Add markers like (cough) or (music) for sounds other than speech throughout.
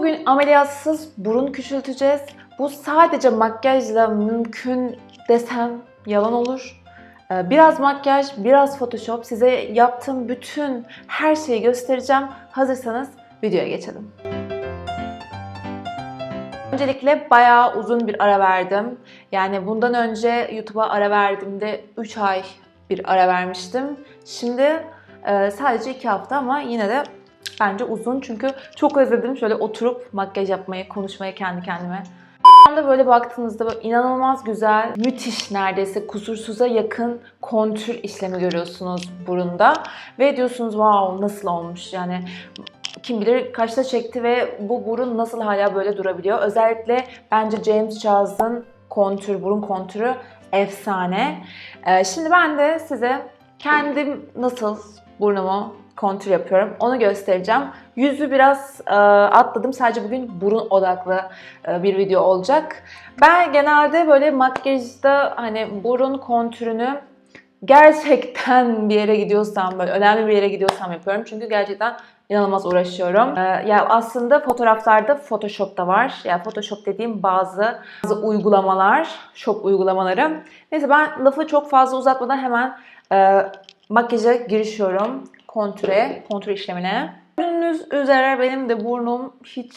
Bugün ameliyatsız burun küçülteceğiz. Bu sadece makyajla mümkün desem yalan olur. Ee, Biraz makyaj, biraz photoshop. Size yaptığım bütün her şeyi göstereceğim. Hazırsanız videoya geçelim. Öncelikle bayağı uzun bir ara verdim. Yani bundan önce YouTube'a ara verdiğimde 3 ay bir ara vermiştim. Şimdi e, sadece 2 hafta ama yine de bence uzun çünkü çok özledim şöyle oturup makyaj yapmayı, konuşmayı kendi kendime. Anda böyle baktığınızda böyle inanılmaz güzel, müthiş neredeyse kusursuza yakın kontür işlemi görüyorsunuz burunda. Ve diyorsunuz wow nasıl olmuş yani kim bilir kaçta çekti ve bu burun nasıl hala böyle durabiliyor. Özellikle bence James Charles'ın kontür, burun kontürü efsane. Ee, şimdi ben de size kendim nasıl burnumu kontür yapıyorum onu göstereceğim. Yüzü biraz e, atladım. Sadece bugün burun odaklı e, bir video olacak. Ben genelde böyle makyajda hani burun kontürünü gerçekten (laughs) bir yere gidiyorsam böyle önemli bir yere gidiyorsam yapıyorum. Çünkü gerçekten inanılmaz uğraşıyorum. Ee, ya aslında fotoğraflarda Photoshop da var. Yani Photoshop dediğim bazı, bazı uygulamalar, shop uygulamaları. Neyse ben lafı çok fazla uzatmadan hemen e, makyaja girişiyorum. Kontüre, kontür işlemine. Gördüğünüz üzere benim de burnum hiç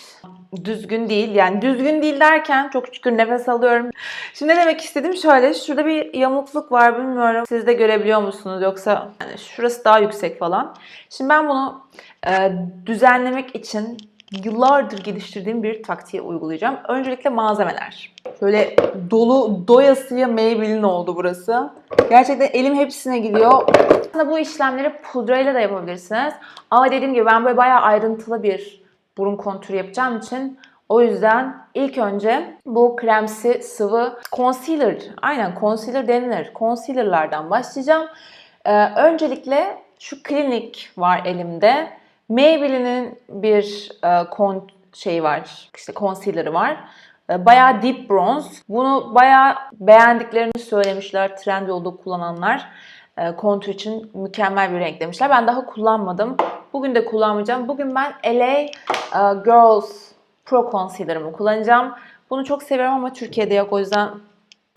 düzgün değil. Yani düzgün değil derken çok şükür nefes alıyorum. Şimdi ne demek istedim şöyle. Şurada bir yamukluk var bilmiyorum. Siz de görebiliyor musunuz yoksa yani şurası daha yüksek falan. Şimdi ben bunu e, düzenlemek için yıllardır geliştirdiğim bir taktiği uygulayacağım. Öncelikle malzemeler. Şöyle dolu doyasıya Maybelline oldu burası. Gerçekten elim hepsine gidiyor. Aslında bu işlemleri pudrayla da yapabilirsiniz. Ama dediğim gibi ben böyle bayağı ayrıntılı bir burun kontürü yapacağım için o yüzden ilk önce bu kremsi sıvı concealer, aynen concealer denilir. Concealer'lardan başlayacağım. Ee, öncelikle şu klinik var elimde. Maybelline'in bir e, kon şeyi var, işte concealer'ı var. E, Bayağı deep bronze. Bunu bayağı beğendiklerini söylemişler Trendyol'da kullananlar. E, Kontür için mükemmel bir renk demişler. Ben daha kullanmadım. Bugün de kullanmayacağım. Bugün ben LA e, Girls Pro Concealer'ımı kullanacağım. Bunu çok seviyorum ama Türkiye'de yok o yüzden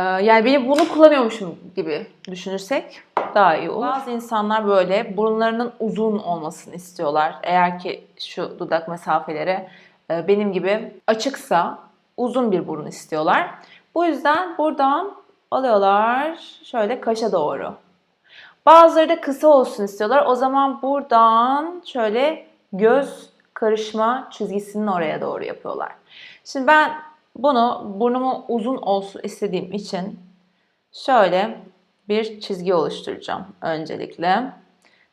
e, yani beni bunu kullanıyormuşum gibi düşünürsek daha iyi olur. Bazı insanlar böyle burunlarının uzun olmasını istiyorlar. Eğer ki şu dudak mesafeleri e, benim gibi açıksa uzun bir burun istiyorlar. Bu yüzden buradan alıyorlar şöyle kaşa doğru. Bazıları da kısa olsun istiyorlar. O zaman buradan şöyle göz karışma çizgisinin oraya doğru yapıyorlar. Şimdi ben bunu burnumu uzun olsun istediğim için şöyle bir çizgi oluşturacağım öncelikle.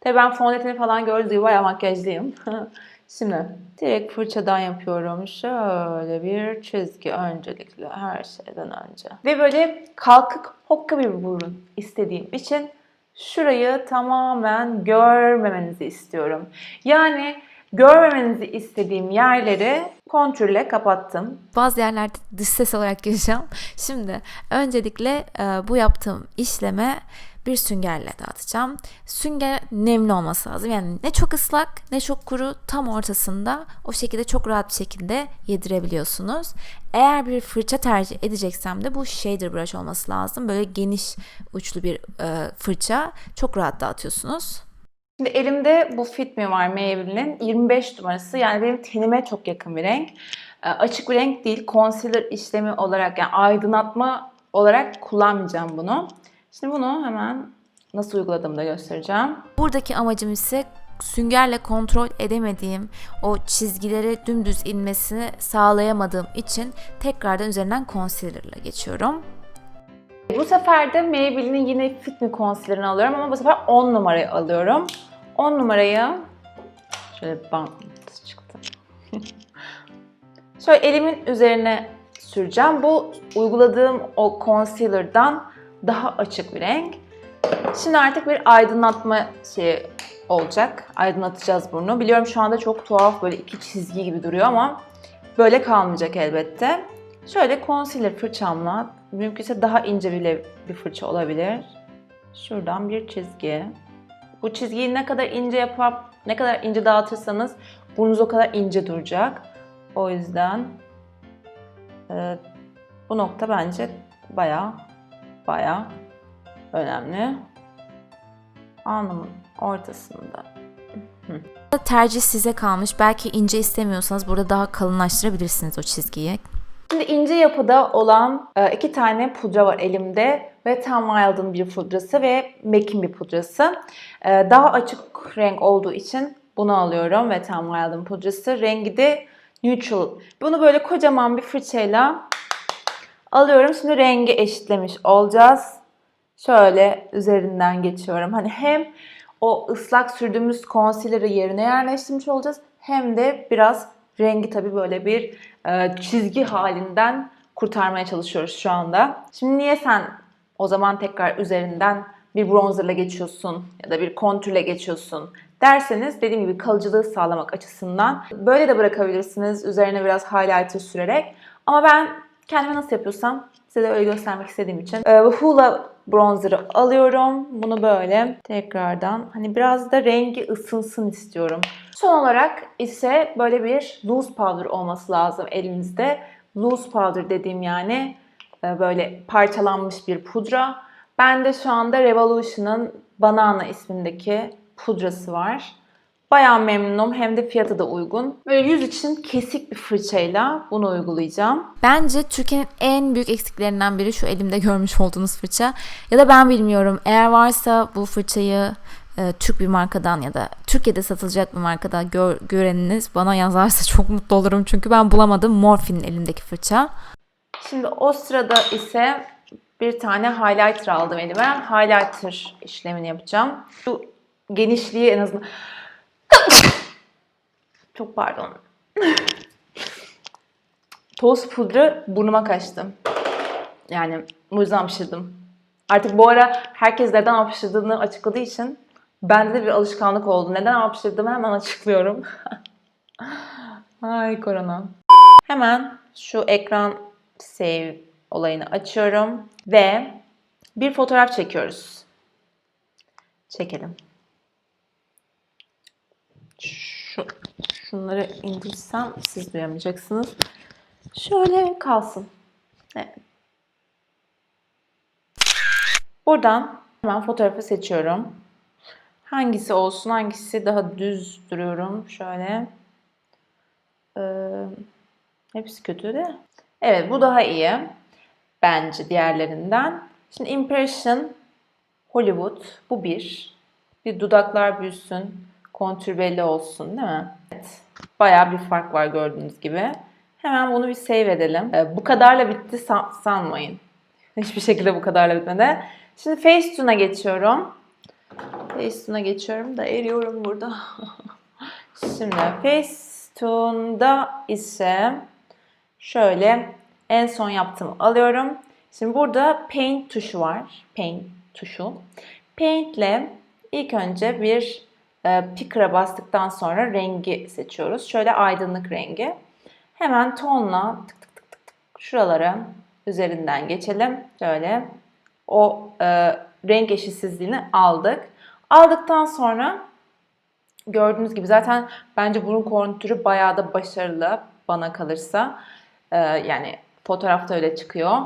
Tabii ben fondöteni falan gördüğünüz gibi bayağı makyajlıyım. (laughs) Şimdi direkt fırçadan yapıyorum. Şöyle bir çizgi öncelikle her şeyden önce. Ve böyle kalkık hokka bir burun istediğim için şurayı tamamen görmemenizi istiyorum. Yani görmemenizi istediğim yerleri kontürle kapattım. Bazı yerlerde dış ses olarak gireceğim. Şimdi öncelikle e, bu yaptığım işleme bir süngerle dağıtacağım. Sünger nemli olması lazım. Yani ne çok ıslak ne çok kuru tam ortasında o şekilde çok rahat bir şekilde yedirebiliyorsunuz. Eğer bir fırça tercih edeceksem de bu shader brush olması lazım. Böyle geniş uçlu bir e, fırça çok rahat dağıtıyorsunuz. Şimdi elimde bu Fit Me var Maybelline'in 25 numarası. Yani benim tenime çok yakın bir renk. E, Açık bir renk değil. Concealer işlemi olarak yani aydınlatma olarak kullanmayacağım bunu. Şimdi bunu hemen nasıl uyguladığımı da göstereceğim. Buradaki amacım ise süngerle kontrol edemediğim o çizgileri dümdüz inmesini sağlayamadığım için tekrardan üzerinden concealer'la geçiyorum. Bu sefer de Maybelline'in yine Fit Me Concealer'ını alıyorum ama bu sefer 10 numarayı alıyorum. 10 numarayı şöyle bant çıktı. (laughs) şöyle elimin üzerine süreceğim. Bu uyguladığım o concealer'dan daha açık bir renk. Şimdi artık bir aydınlatma şeyi olacak. Aydınlatacağız burnu. Biliyorum şu anda çok tuhaf böyle iki çizgi gibi duruyor ama böyle kalmayacak elbette. Şöyle concealer fırçamla mümkünse daha ince bile bir fırça olabilir. Şuradan bir çizgi. Bu çizgiyi ne kadar ince yapıp ne kadar ince dağıtırsanız burnunuz o kadar ince duracak. O yüzden e, bu nokta bence baya baya önemli. Alnımın ortasında. Tercih size kalmış. Belki ince istemiyorsanız burada daha kalınlaştırabilirsiniz o çizgiyi. Şimdi ince yapıda olan e, iki tane pudra var elimde. Wet n Wild'ın bir pudrası ve MAC'in bir pudrası. E, Daha açık renk olduğu için bunu alıyorum. Wet n Wild'ın pudrası. Rengi de neutral. Bunu böyle kocaman bir fırçayla alıyorum. Şimdi rengi eşitlemiş olacağız. Şöyle üzerinden geçiyorum. Hani hem o ıslak sürdüğümüz concealer'ı yerine yerleştirmiş olacağız. Hem de biraz rengi tabii böyle bir çizgi halinden kurtarmaya çalışıyoruz şu anda. Şimdi niye sen o zaman tekrar üzerinden bir bronzerla geçiyorsun ya da bir kontürle geçiyorsun derseniz dediğim gibi kalıcılığı sağlamak açısından böyle de bırakabilirsiniz üzerine biraz highlighter sürerek. Ama ben kendime nasıl yapıyorsam size de öyle göstermek istediğim için e, Hoola bronzer'ı alıyorum. Bunu böyle tekrardan hani biraz da rengi ısınsın istiyorum. Son olarak ise böyle bir loose powder olması lazım elinizde. Loose powder dediğim yani e, böyle parçalanmış bir pudra. Bende şu anda Revolution'ın Banana ismindeki pudrası var. Bayağı memnunum hem de fiyatı da uygun. Böyle yüz için kesik bir fırçayla bunu uygulayacağım. Bence Türkiye'nin en büyük eksiklerinden biri şu elimde görmüş olduğunuz fırça. Ya da ben bilmiyorum. Eğer varsa bu fırçayı e, Türk bir markadan ya da Türkiye'de satılacak bir markadan gör, göreniniz bana yazarsa (laughs) çok mutlu olurum. Çünkü ben bulamadım Morphe'nin elindeki fırça. Şimdi o sırada ise bir tane highlighter aldım elime. Highlighter işlemini yapacağım. Şu genişliği en azından... (coughs) Çok pardon. (laughs) Toz pudra burnuma kaçtı. Yani bu yüzden hapşırdım. Artık bu ara herkes neden hapşırdığını açıkladığı için bende de bir alışkanlık oldu. Neden hapşırdığımı hemen açıklıyorum. (laughs) Ay korona. Hemen şu ekran save olayını açıyorum ve bir fotoğraf çekiyoruz. Çekelim. Şu, şunları indirsem siz duyamayacaksınız. Şöyle kalsın. Evet. Buradan hemen fotoğrafı seçiyorum. Hangisi olsun, hangisi daha düz duruyorum. Şöyle. Ee, hepsi kötü de. Evet bu daha iyi. Bence diğerlerinden. Şimdi Impression Hollywood. Bu bir. Bir dudaklar büyüsün. Kontür belli olsun değil mi? Evet. Bayağı bir fark var gördüğünüz gibi. Hemen bunu bir save edelim. Ee, bu kadarla bitti san- sanmayın. Hiçbir şekilde bu kadarla bitmedi. Şimdi Facetune'a geçiyorum. Facetune'a geçiyorum da eriyorum burada. (laughs) Şimdi Facetune'da ise şöyle en son yaptığımı alıyorum. Şimdi burada Paint tuşu var. Paint tuşu. Paint'le ilk önce bir e, picker'a bastıktan sonra rengi seçiyoruz. Şöyle aydınlık rengi. Hemen tonla tık tık tık tık tık şuralara üzerinden geçelim. Şöyle o e, renk eşitsizliğini aldık. Aldıktan sonra gördüğünüz gibi zaten bence burun kontürü bayağı da başarılı bana kalırsa. E, yani fotoğrafta öyle çıkıyor.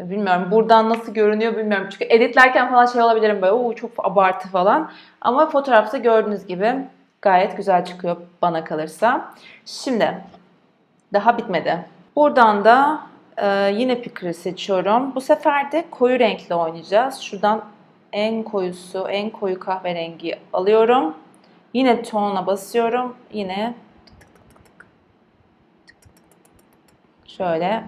Bilmiyorum buradan nasıl görünüyor bilmiyorum. Çünkü editlerken falan şey olabilirim böyle o çok abartı falan. Ama fotoğrafta gördüğünüz gibi gayet güzel çıkıyor bana kalırsa. Şimdi daha bitmedi. Buradan da e, yine Picker'ı seçiyorum. Bu sefer de koyu renkle oynayacağız. Şuradan en koyusu, en koyu kahverengi alıyorum. Yine tonuna basıyorum. Yine şöyle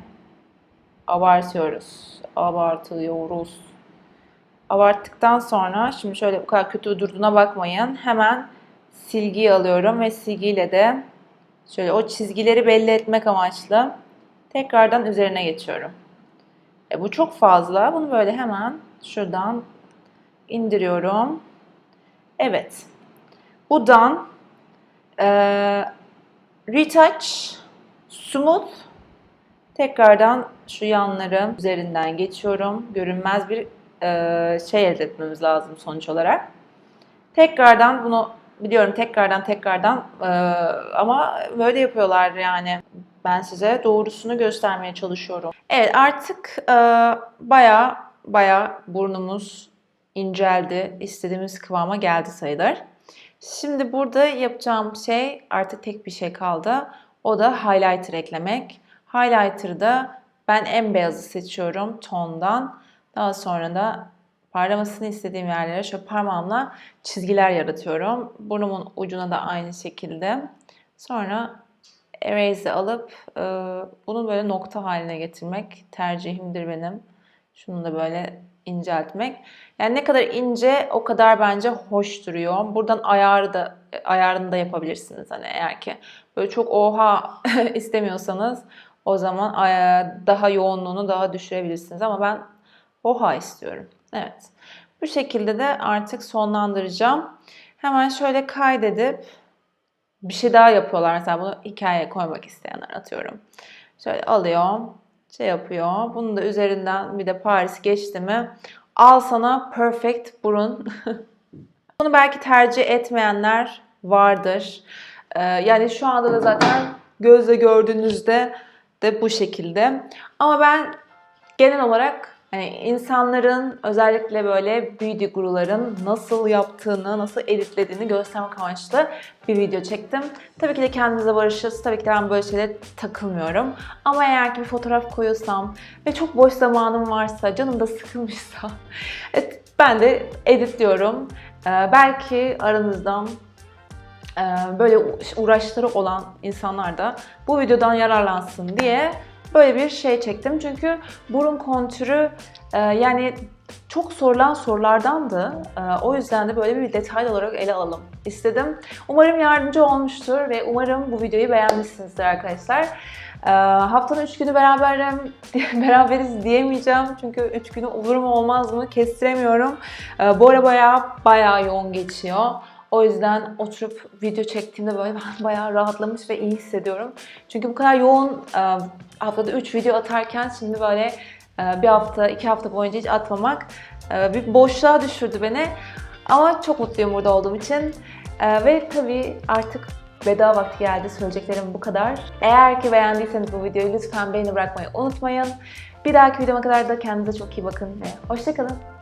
abartıyoruz. Abartıyoruz. Abarttıktan sonra şimdi şöyle bu kadar kötü durduğuna bakmayın. Hemen silgiyi alıyorum ve silgiyle de şöyle o çizgileri belli etmek amaçlı tekrardan üzerine geçiyorum. E, bu çok fazla. Bunu böyle hemen şuradan indiriyorum. Evet. Buradan e, retouch, smooth Tekrardan şu yanları üzerinden geçiyorum. Görünmez bir e, şey elde etmemiz lazım sonuç olarak. Tekrardan bunu biliyorum tekrardan tekrardan e, ama böyle yapıyorlar yani. Ben size doğrusunu göstermeye çalışıyorum. Evet artık e, baya baya burnumuz inceldi. İstediğimiz kıvama geldi sayılır. Şimdi burada yapacağım şey artık tek bir şey kaldı. O da highlighter eklemek. Highlighter'da ben en beyazı seçiyorum tondan. Daha sonra da parlamasını istediğim yerlere şöyle parmağımla çizgiler yaratıyorum. Burnumun ucuna da aynı şekilde. Sonra eraser alıp e, bunu böyle nokta haline getirmek tercihimdir benim. Şunu da böyle inceltmek. Yani ne kadar ince o kadar bence hoş duruyor. Buradan ayarı da ayarını da yapabilirsiniz hani eğer ki böyle çok oha (laughs) istemiyorsanız o zaman daha yoğunluğunu daha düşürebilirsiniz ama ben oha istiyorum. Evet. Bu şekilde de artık sonlandıracağım. Hemen şöyle kaydedip bir şey daha yapıyorlar. Mesela bunu hikayeye koymak isteyenler atıyorum. Şöyle alıyor, şey yapıyor. Bunu da üzerinden bir de Paris geçti mi al sana perfect burun. (laughs) Bunu belki tercih etmeyenler vardır. Ee, yani şu anda da zaten gözle gördüğünüzde de bu şekilde. Ama ben genel olarak hani insanların özellikle böyle beauty guruların nasıl yaptığını, nasıl editlediğini göstermek amaçlı bir video çektim. Tabii ki de kendinize barışırız. Tabii ki de ben böyle şeylere takılmıyorum. Ama eğer ki bir fotoğraf koyuyorsam ve çok boş zamanım varsa, canım da sıkılmışsa (laughs) evet, ben de editliyorum. Ee, belki aranızdan e, böyle uğraşları olan insanlar da bu videodan yararlansın diye böyle bir şey çektim. Çünkü burun kontürü e, yani çok sorulan sorulardandı. E, O yüzden de böyle bir detaylı olarak ele alalım istedim. Umarım yardımcı olmuştur ve umarım bu videoyu beğenmişsinizdir arkadaşlar. E, Haftanın 3 günü beraberim, (laughs) beraberiz diyemeyeceğim. Çünkü 3 günü olur mu olmaz mı kestiremiyorum. E, Bu ara bayağı bayağı yoğun geçiyor. O yüzden oturup video çektiğimde böyle ben (laughs) bayağı rahatlamış ve iyi hissediyorum. Çünkü bu kadar yoğun e, haftada 3 video atarken şimdi böyle e, bir hafta, iki hafta boyunca hiç atmamak e, bir boşluğa düşürdü beni. Ama çok mutluyum burada olduğum için. Ve tabii artık veda vakti geldi. Söyleyeceklerim bu kadar. Eğer ki beğendiyseniz bu videoyu lütfen beğeni bırakmayı unutmayın. Bir dahaki videoma kadar da kendinize çok iyi bakın ve hoşçakalın.